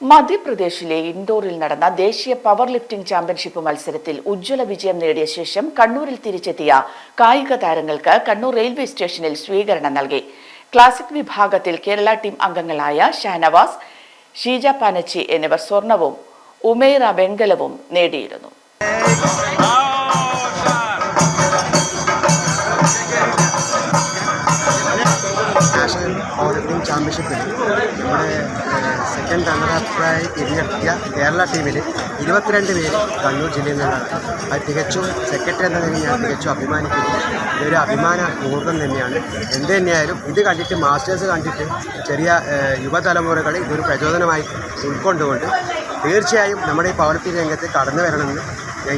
മധ്യപ്രദേശിലെ ഇൻഡോറിൽ നടന്ന ദേശീയ പവർ ലിഫ്റ്റിംഗ് ചാമ്പ്യൻഷിപ്പ് മത്സരത്തിൽ ഉജ്ജ്വല വിജയം നേടിയ ശേഷം കണ്ണൂരിൽ തിരിച്ചെത്തിയ കായിക താരങ്ങൾക്ക് കണ്ണൂർ റെയിൽവേ സ്റ്റേഷനിൽ സ്വീകരണം നൽകി. ക്ലാസിക് വിഭാഗത്തിൽ കേരള ടീം അംഗങ്ങളായ ഷാനവാസ് ഷീജ പാനച്ചി എന്നിവർ സ്വർണവും ഉമേറ വെങ്കലവും നേടിയിരുന്നു. നാഷണൽ ലിഫ്റ്റിംഗ് ചാമ്പ്യൻഷിപ്പിൽ നമ്മുടെ സെക്കൻഡ് റണ്ണറപ്പായി തിരഞ്ഞെടുത്തിയ കേരള ടീമിൽ ഇരുപത്തിരണ്ട് പേര് കണ്ണൂർ ജില്ലയിൽ നിന്നാണ്. അത് തികച്ചും സെക്രട്ടറി എന്ന നിലയിൽ ഞാൻ തികച്ചും അഭിമാനിക്കുന്നു. ഇതൊരു അഭിമാന മുഹൂർത്തം തന്നെയാണ്. എന്ത് തന്നെയായാലും ഇത് കണ്ടിട്ട് മാസ്റ്റേഴ്സ് കണ്ടിട്ട് ചെറിയ യുവതലമുറകൾ ഇതൊരു പ്രചോദനമായി ഉൾക്കൊണ്ടുകൊണ്ട് തീർച്ചയായും നമ്മുടെ ഈ ലിഫ്റ്റിംഗ് രംഗത്ത് കടന്നു വരണമെന്ന്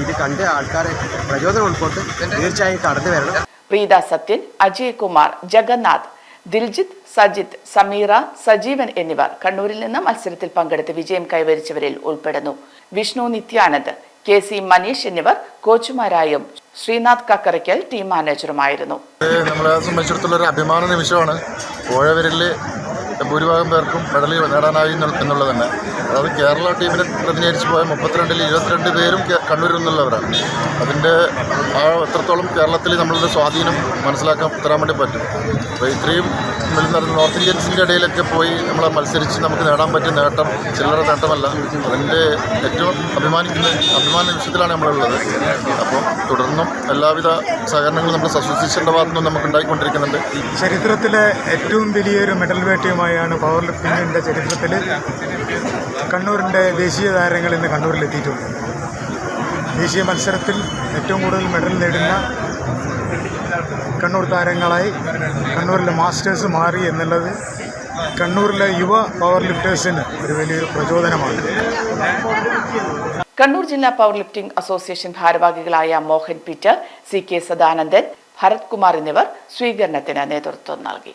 ഇത് കണ്ട് ആൾക്കാരെ പ്രചോദനം ഉൾക്കൊണ്ട് തീർച്ചയായും കടന്നു വരണം. പ്രീത സത്യൻ അജയ് കുമാർ ജഗന്നാഥ്. ദിൽജിത്ത് സജിത്ത് സമീറ സജീവൻ എന്നിവർ കണ്ണൂരിൽ നിന്ന് മത്സരത്തിൽ പങ്കെടുത്ത് വിജയം കൈവരിച്ചവരിൽ ഉൾപ്പെടുന്നു. വിഷ്ണു നിത്യാനന്ദ് കെ സി മനീഷ് എന്നിവർ കോച്ചുമാരായും ശ്രീനാഥ് കക്കറയ്ക്കൽ ടീം മാനേജറുമായിരുന്നു നമ്മളെ സംബന്ധിച്ചിടത്തോളം ഒരു അഭിമാന നിമിഷമാണ്. പോയവരിൽ ഭൂരിഭാഗം പേർക്കും മെഡൽ നേടാനായി എന്നുള്ള- എന്നുള്ളത് തന്നെ. അതായത് കേരള ടീമിനെ പ്രതിനിധീകരിച്ച് പോയ മുപ്പത്തിരണ്ടിൽ ഇരുപത്തിരണ്ട് പേരും കണ്ണൂരിൽ നിന്നുള്ളവരാണ്. അതിന്റെ ആ എത്രത്തോളം കേരളത്തിൽ നമ്മളുടെ സ്വാധീനം മനസ്സിലാക്കാൻ തരാൻ വേണ്ടി പറ്റും. അപ്പോൾ ഇത്രയും നോർത്ത് ഇന്ത്യൻസിന്റെ ഇടയിലൊക്കെ പോയി നമ്മൾ മത്സരിച്ച് നമുക്ക് നേടാൻ പറ്റിയ നേട്ടം ചില്ലറ നേട്ടമല്ല. അതിന്റെ ഏറ്റവും അഭിമാനിക്കുന്ന അഭിമാന നിമിഷത്തിലാണ് നമ്മളുള്ളത്. അപ്പോൾ തുടർന്നും എല്ലാവിധ സഹകരണങ്ങളും നമ്മൾ അസോസിയേഷന്റെ ഭാഗത്തുനിന്നും നമുക്ക് ഉണ്ടായിക്കൊണ്ടിരിക്കുന്നുണ്ട് ചരിത്രത്തിലെ ഏറ്റവും വലിയൊരു മെഡൽ വേട്ടയുമായാണ് പവർ ലിഫ്റ്റിങ്ങിന്റെ ചരിത്രത്തിൽ കണ്ണൂരിന്റെ ദേശീയ താരങ്ങൾ ഇന്ന് കണ്ണൂരിൽ എത്തിയിട്ടുണ്ട് ദേശീയ മത്സരത്തിൽ ഏറ്റവും കൂടുതൽ മെഡൽ നേടുന്ന കണ്ണൂർ താരങ്ങളായി കണ്ണൂരിലെ മാസ്റ്റേഴ്സ് മാറി എന്നുള്ളത് കണ്ണൂരിലെ യുവ പവർ ലിഫ്റ്റേഴ്സിന് ഒരു വലിയൊരു പ്രചോദനമാണ്. കണ്ണൂർ ജില്ലാ പവർ ലിഫ്റ്റിംഗ് അസോസിയേഷൻ ഭാരവാഹികളായ Mohan Peter C K Sadanandan Bharath Kumar എന്നിവർ സ്വീകരണത്തിന് നേതൃത്വം നൽകി.